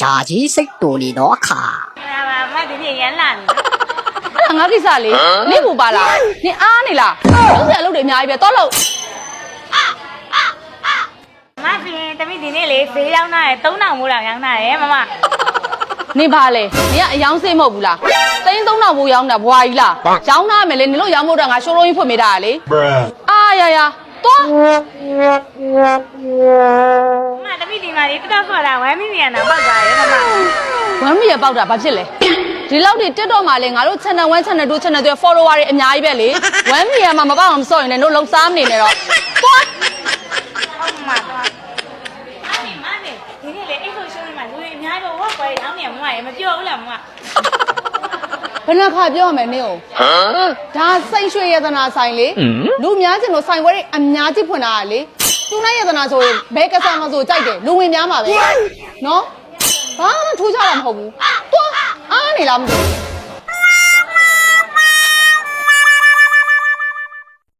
ဂျာကြီးစိတ်တူနေတော့အခါလာပါမဒီနေ့ရမ်းလာနေအဲ့ဒါငါကိစ္စလေနင့်ဘူးပါလားနင်အားနေလားလုံးစရာလုပ်တယ်အများကြီးပဲတော့လို့မဖင်တမိဒီနေ့လေဈေးရောက်လာတယ်3000မိုးတောင်ရောက်လာတယ်မမနင်ပါလေနင်ကအယောင်စေးမဟုတ်ဘူးလားသိန်း3000ဘိုးရောင်းတာဘွာကြီးလားရောင်းထားမယ်လေနင်တို့ရောင်းဖို့တော့ငါရှိုးလုံးကြီးဖွင့်မိတာလေ Bruh. အာရရသွားမတ မိဒီမှာလေတက်ဆော့တာဝမ်းမိမြန်တာပောက်သွားတယ်မမဝမ်းမရပေါက်တာဘာဖြစ်လဲဒီလောက်ဒီ TikTok မှာလေငါတို့ channel 1 channel 2 channel 3 follower တွေအများကြီးပဲလေဝမ်းမရမှာမပေါက်အောင်မစော့ရင်လည်းတို့လုံစားမနေနဲ့တော့သွားဟုတ်မှာတော့အဲ့ဒီမနေဒီနေ့လေအိတ်ဆိုရှုံးနေမှာလူတွေအများကြီးတော့ဝက်ပွဲရောင်းနေမမရေမပြောဘူးလားမမဘယ်နှခါပြောရမယ်နင့်ကိုဒါစိတ်ရွှေရတနာဆိုင်လေလူများကျင်လို့ဆိုင်ဝဲတွေအများကြီးဖွင့်တာကလေ သူနဲ့ရတနာဆိုရင်ဘဲကစားမဆိုကြိုက်တယ်လူဝင်များမှာပဲနော်ဘာမှထူးခြားတာမဟုတ်ဘူးသွားအားနေလားမသိဘူး